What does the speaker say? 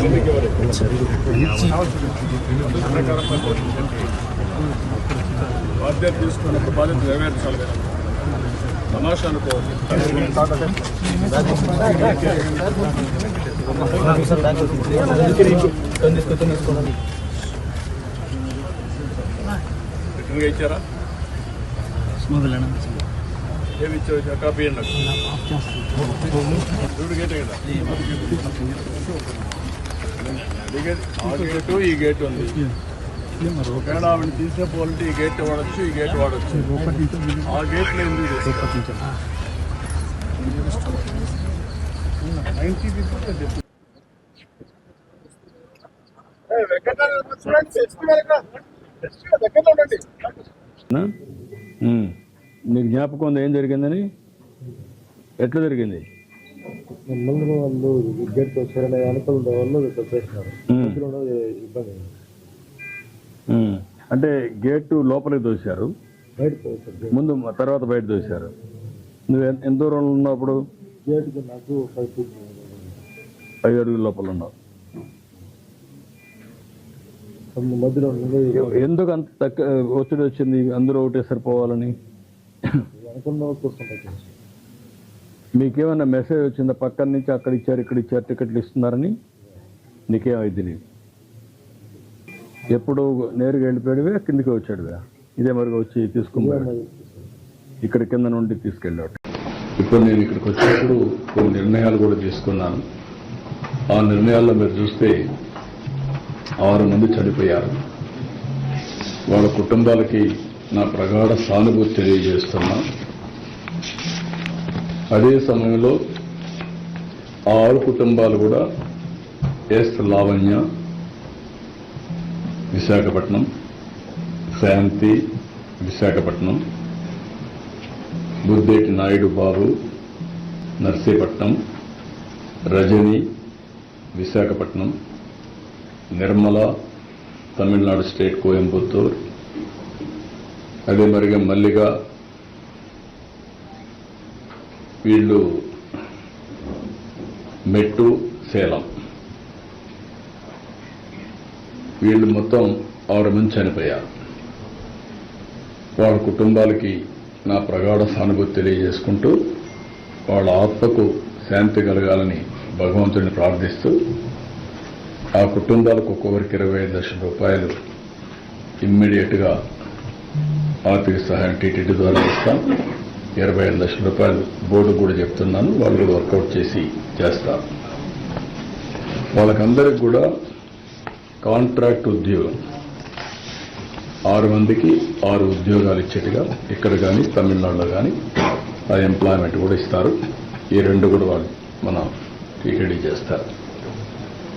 Clinic బాధ్యత తీసుకున్నప్పుడు బాధ్యత నెరవేర్చాలి కదా తమాషా రిటర్న్గా ఇచ్చారా ఏమి ఇచ్చారు కాపీ అండి ఆ గేటు ఈ గేట్ ఉంది. ఒకవేళ ఆవిడ తీసేపోవాలంటే ఈ గేట్ వాడచ్చు ఈ గేట్ వాడచ్చు. ఆ గేట్ ఎందుకు నీకు జ్ఞాపకం ఏం జరిగిందని? ఎట్లా జరిగింది? ముందు వాళ్ళు గేట్ వచ్చారనే అనుకూల వాళ్ళు ఇబ్బంది. అంటే గేటు లోపలికి దోశారు ముందు తర్వాత బయట దోశారు నువ్వు ఎంత దూరంలో ఉన్నప్పుడు? గేట్కి నాకు ఫైవ్ ఫీట్ ఐదు అడుగుల లోపల ఉన్నావు. మధ్యలో ఎందుకు అంత తక్కువ ఒత్తిడి వచ్చింది? అందరూ ఒకటే సరిపోవాలని అనుకున్న మీకేమైనా మెసేజ్ వచ్చిందా? పక్కన నుంచి అక్కడ ఇచ్చారు ఇక్కడ ఇచ్చారు టికెట్లు ఇస్తున్నారని? నీకేమైంది తెలియదు ఎప్పుడు నేరుగా వెళ్ళిపోయాడువే కిందికి వచ్చాడువే. ఇదే మరిగా వచ్చి తీసుకున్నాడు ఇక్కడ కింద నుండి తీసుకెళ్ళాడు. ఇప్పుడు నేను ఇక్కడికి వచ్చినప్పుడు కొన్ని నిర్ణయాలు కూడా తీసుకున్నాను. ఆ నిర్ణయాల్లో మీరు చూస్తే ఆరు మంది చనిపోయారు. వాళ్ళ కుటుంబాలకి నా ప్రగాఢ సానుభూతి తెలియజేస్తున్నా. అదే సమయంలో ఆరు కుటుంబాలు కూడా ఎస్ లావణ్య విశాఖపట్నం శాంతి విశాఖపట్నం బుద్ధేటి నాయుడు బాబు నర్సీపట్నం రజని విశాఖపట్నం నిర్మల తమిళనాడు స్టేట్ కోయంబత్తూర్ అదే మరిగా మల్లిగా వీళ్ళు మెట్టు సేలం. వీళ్ళు మొత్తం ఆరు మంది చనిపోయారు. వాళ్ళ కుటుంబాలకి నా ప్రగాఢ సానుభూతి తెలియజేసుకుంటూ వాళ్ళ ఆత్మకు శాంతి కలగాలని భగవంతుడిని ప్రార్థిస్తూ ఆ కుటుంబాలకు ఒక్కొక్కరికి ఇరవై ఐదు లక్షల రూపాయలు ఇమ్మీడియట్గా ఆర్థిక సహాయం టీటీడీ ద్వారా ఇస్తాం. ఇరవై ఐదు లక్షల రూపాయలు బోర్డు కూడా చెప్తున్నాను. వాళ్ళు కూడా వర్కౌట్ చేసి చేస్తారు. వాళ్ళకందరికి కూడా కాంట్రాక్ట్ ఉద్యోగం. ఆరు మందికి ఆరు ఉద్యోగాలు ఇచ్చేట్టుగా ఇక్కడ కానీ తమిళనాడులో కానీ ఆ ఎంప్లాయ్మెంట్ కూడా ఇస్తారు. ఈ రెండు కూడా వాళ్ళు మన టీటీడీ చేస్తారు.